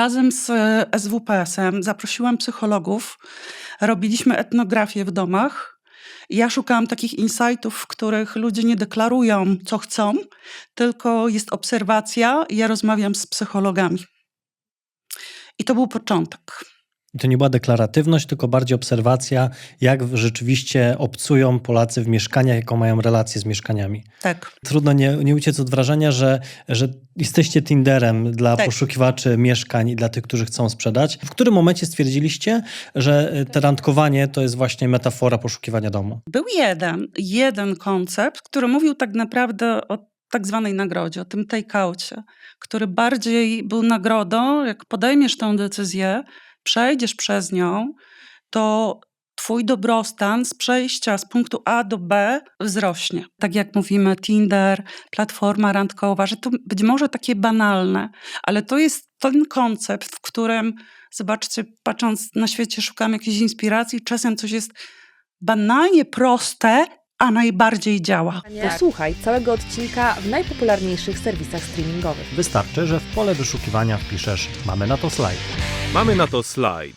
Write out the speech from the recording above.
razem z e, SWPS-em zaprosiłam psychologów, robiliśmy etnografię w domach. Ja szukałam takich insightów, w których ludzie nie deklarują, co chcą, tylko jest obserwacja ja rozmawiam z psychologami. I to był początek. I to nie była deklaratywność, tylko bardziej obserwacja, jak rzeczywiście obcują Polacy w mieszkaniach, jaką mają relację z mieszkaniami. Tak. Trudno nie, nie uciec od wrażenia, że, że jesteście Tinderem dla Tak. poszukiwaczy mieszkań i dla tych, którzy chcą sprzedać. W którym momencie stwierdziliście, że te randkowanie to jest właśnie metafora poszukiwania domu? Był jeden, jeden koncept, który mówił tak naprawdę o tak zwanej nagrodzie, o tym take-outie, który bardziej był nagrodą, jak podejmiesz tę decyzję, przejdziesz przez nią, to twój dobrostan z przejścia z punktu A do B wzrośnie. Tak jak mówimy, Tinder, platforma randkowa, że to być może takie banalne, ale to jest ten koncept, w którym, zobaczcie, patrząc na świecie, szukam jakiejś inspiracji, czasem coś jest banalnie proste, a najbardziej działa. Posłuchaj całego odcinka w najpopularniejszych serwisach streamingowych. Wystarczy, że w pole wyszukiwania wpiszesz mamy na to slajd. Mamy na to slajd.